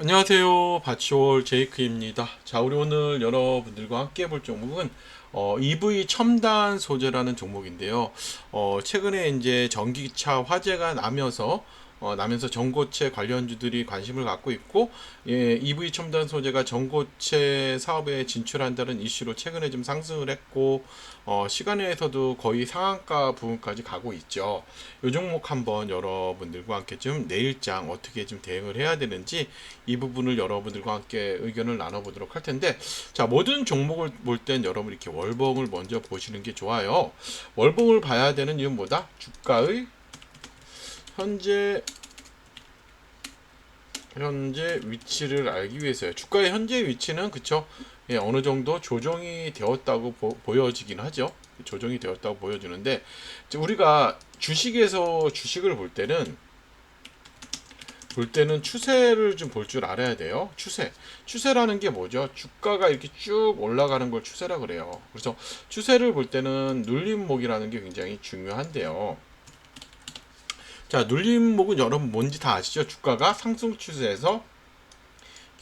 안녕하세요. 바치월 제이크입니다. 자, 우리 오늘 여러분들과 함께 볼 종목은 어, EV 첨단 소재라는 종목인데요. 어, 최근에 이제 전기차 화재가 나면서 어, 나면서 전고체 관련주들이 관심을 갖고 있고 예, EV 첨단 소재가 전고체 사업에 진출한다는 이슈로 최근에 좀 상승을 했고 어, 시간에서도 거의 상한가 부분까지 가고 있죠. 이 종목 한번 여러분들과 함께 좀 내일장 어떻게 좀 대응을 해야 되는지 이 부분을 여러분들과 함께 의견을 나눠보도록 할 텐데 자 모든 종목을 볼 땐 여러분 이렇게 월봉을 먼저 보시는 게 좋아요. 월봉을 봐야 되는 이유는 뭐다? 주가의 현재 현재 위치를 알기 위해서요. 주가의 현재 위치는 그쵸? 예, 어느 정도 조정이 되었다고 보, 여지긴 하죠. 조정이 되었다고 보여주는데 이제 우리가 주식에서 주식을 볼 때는 볼 때는 추세를 좀 볼 줄 알아야 돼요. 추세. 추세라는 게 뭐죠? 주가가 이렇게 쭉 올라가는 걸 추세라 그래요. 그래서 추세를 볼 때는 눌림목이라는 게 굉장히 중요한데요. 자, 눌림목은 여러분 뭔지 다 아시죠? 주가가 상승 추세에서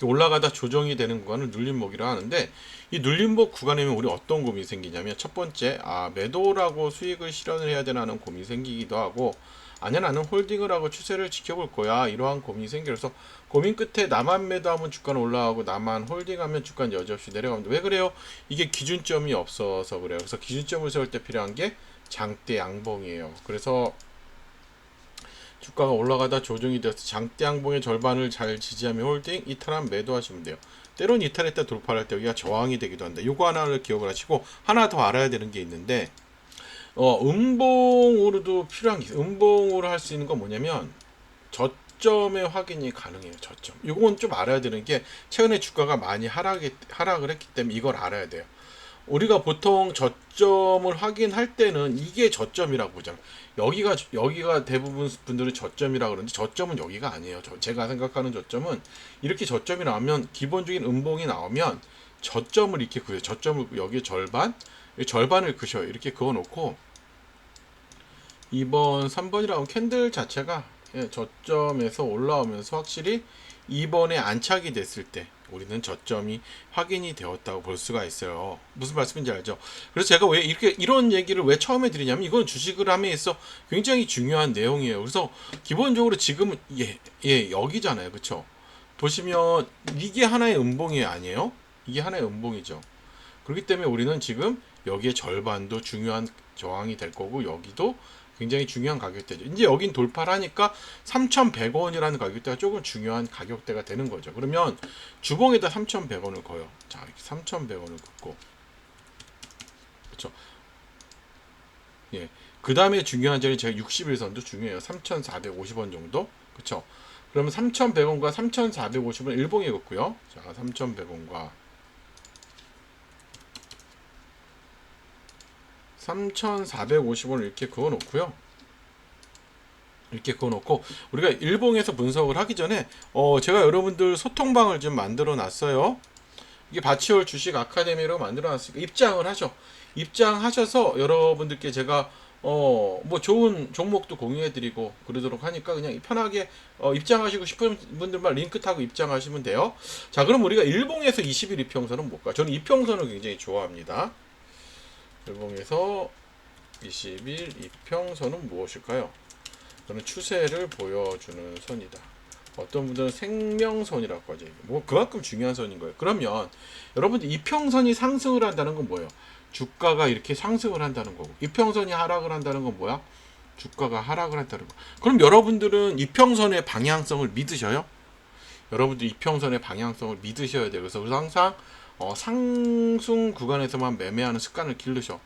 올라가다 조정이 되는 구간을 눌림목이라 하는데 이 눌림목 구간이면 우리 어떤 고민이 생기냐면 첫 번째 아 매도라고 수익을 실현을 해야 되나는 고민이 생기기도 하고 아니야 나는 홀딩을 하고 추세를 지켜볼 거야. 이러한 고민이 생겨서 고민 끝에 나만 매도하면 주가는 올라가고 나만 홀딩하면 주가는 여지없이 내려갑니다. 왜 그래요? 이게 기준점이 없어서 그래요. 그래서 기준점을 세울 때 필요한 게 장대 양봉이에요. 그래서 주가가 올라가다 조정이 되어서 장대 양봉의 절반을 잘 지지하며 홀딩 이탈하면 매도하시면 돼요. 때론 이탈했다 돌파할 때 여기가 저항이 되기도 한다. 요거 하나를 기억을 하시고 하나 더 알아야 되는 게 있는데 어, 음봉으로도 필요한 게. 음봉으로 할 수 있는 건 뭐냐면 저점의 확인이 가능해요. 저점. 요건 좀 알아야 되는 게 최근에 주가가 많이 하락이, 하락을 했기 때문에 이걸 알아야 돼요. 우리가 보통 저점을 확인할 때는 이게 저점이라고 보잖아요. 여기가 여기가 대부분 분들은 저점이라고 그러는데 저점은 여기가 아니에요. 저, 제가 생각하는 저점은 이렇게 저점이 나오면 기본적인 음봉이 나오면 저점을 이렇게 그려요. 저점을 여기 절반 절반을 그셔요. 이렇게 그어 놓고 2번, 3번이라고 캔들 자체가 예, 저점에서 올라오면서 확실히 2번에 안착이 됐을 때 우리는 저점이 확인이 되었다고 볼 수가 있어요. 무슨 말씀인지 알죠? 그래서 제가 왜 이렇게 이런 얘기를 왜 처음에 드리냐면 이건 주식을 함에 있어 굉장히 중요한 내용이에요. 그래서 기본적으로 지금은 예, 예 여기잖아요. 그렇죠? 보시면 이게 하나의 음봉이 아니에요? 이게 하나의 음봉이죠. 그렇기 때문에 우리는 지금 여기에 절반도 중요한 저항이 될 거고 여기도 굉장히 중요한 가격대죠. 이제 여긴 돌파를 하니까 3,100원이라는 가격대가 조금 중요한 가격대가 되는 거죠. 그러면 주봉에다 3,100원을 거요. 자, 이렇게 3,100원을 긋고. 그렇죠. 예. 그 다음에 중요한 점이 제가 60일선도 중요해요. 3,450원 정도. 그렇죠. 그러면 3,100원과 3,450원 일봉에 긋고요. 자, 3,100원과 3,450원을 이렇게 그어 놓고요. 이렇게 그어 놓고 우리가 일봉에서 분석을 하기 전에 어 제가 여러분들 소통방을 좀 만들어 놨어요. 이게 바치올 주식 아카데미로 만들어 놨으니까 입장을 하죠. 입장하셔서 여러분들께 제가 어 뭐 좋은 종목도 공유해 드리고 그러도록 하니까 그냥 편하게 어 입장하시고 싶은 분들만 링크 타고 입장하시면 돼요. 자, 그럼 우리가 일봉에서 20일 이평선은 뭘까? 저는 이평선을 굉장히 좋아합니다. 일봉에서 20일 이평선은 무엇일까요? 저는 추세를 보여주는 선이다. 어떤 분들은 생명선이라고 하죠. 뭐 그만큼 중요한 선인 거예요. 그러면 여러분들 이평선이 상승을 한다는 건 뭐예요? 주가가 이렇게 상승을 한다는 거고 이평선이 하락을 한다는 건 뭐야? 주가가 하락을 한다는 거. 그럼 여러분들은 이평선의 방향성을 믿으셔요? 여러분들 이평선의 방향성을 믿으셔야 돼요. 그래서 항상 어, 상승 구간에서만 매매하는 습관을 기르셔.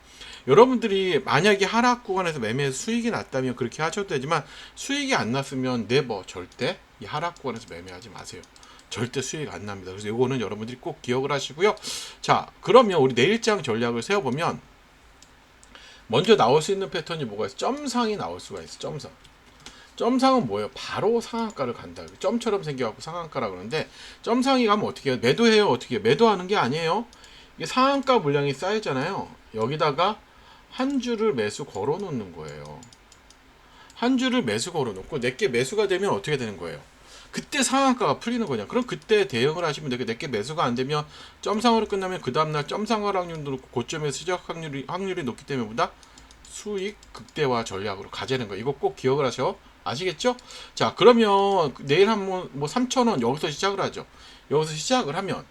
여러분들이 만약에 하락 구간에서 매매해서 수익이 났다면 그렇게 하셔도 되지만 수익이 안 났으면 네버 절대 이 하락 구간에서 매매하지 마세요. 절대 수익 안 납니다. 그래서 이거는 여러분들이 꼭 기억을 하시고요. 자, 그러면 우리 내일장 전략을 세워보면 먼저 나올 수 있는 패턴이 뭐가 있어? 점상이 나올 수가 있어. 점상. 점상은 뭐예요? 바로 상한가를 간다. 점처럼 생겨갖고 상한가라 그러는데 점상이 가면 어떻게 해요? 매도해요? 어떻게 해요? 매도하는 게 아니에요. 이게 상한가 물량이 쌓이잖아요. 여기다가 한 줄을 매수 걸어 놓는 거예요. 한 줄을 매수 걸어 놓고 내게 매수가 되면 어떻게 되는 거예요? 그때 상한가가 풀리는 거냐. 그럼 그때 대응을 하시면 되고 내게 매수가 안 되면 점상으로 끝나면 그 다음날 점상할 확률도 높고 고점에 수적 확률이 확률이 높기 때문에 보다 수익 극대화 전략으로 가자는 거. 이거 꼭 기억을 하셔. 아시겠죠? 자, 그러면 내일 한번 뭐 3,000원 여기서 시작을 하죠. 여기서 시작을 하면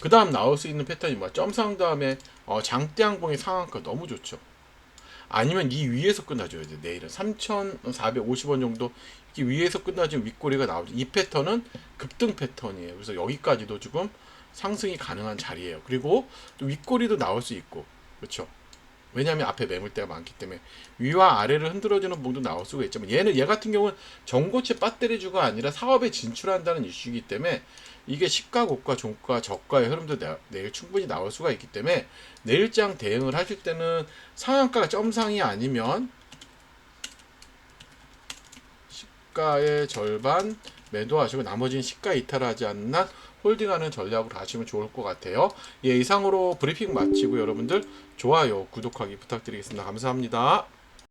그 다음 나올 수 있는 패턴이 뭐야? 점상 다음에 어, 장대항봉의 상한가 너무 좋죠. 아니면 이 위에서 끝나줘야 돼. 내일은 3,450원 정도 이 위에서 끝나지면 윗꼬리가 나오죠. 이 패턴은 급등 패턴이에요. 그래서 여기까지도 지금 상승이 가능한 자리예요. 그리고 또 윗꼬리도 나올 수 있고, 그렇죠. 왜냐하면 앞에 매물대가 많기 때문에 위와 아래를 흔들어주는 봉도 나올 수가 있지만 얘는 얘 같은 경우는 전고체 배터리주가 아니라 사업에 진출한다는 이슈이기 때문에 이게 시가 고가 종가 저가의 흐름도 내- 내일 충분히 나올 수가 있기 때문에 내일장 대응을 하실 때는 상한가가 점상이 아니면 시가의 절반 매도하시고 나머지는 시가 이탈하지 않는 한 홀딩하는 전략으로 하시면 좋을 것 같아요. 예, 이상으로 브리핑 마치고 여러분들 좋아요, 구독하기 부탁드리겠습니다. 감사합니다.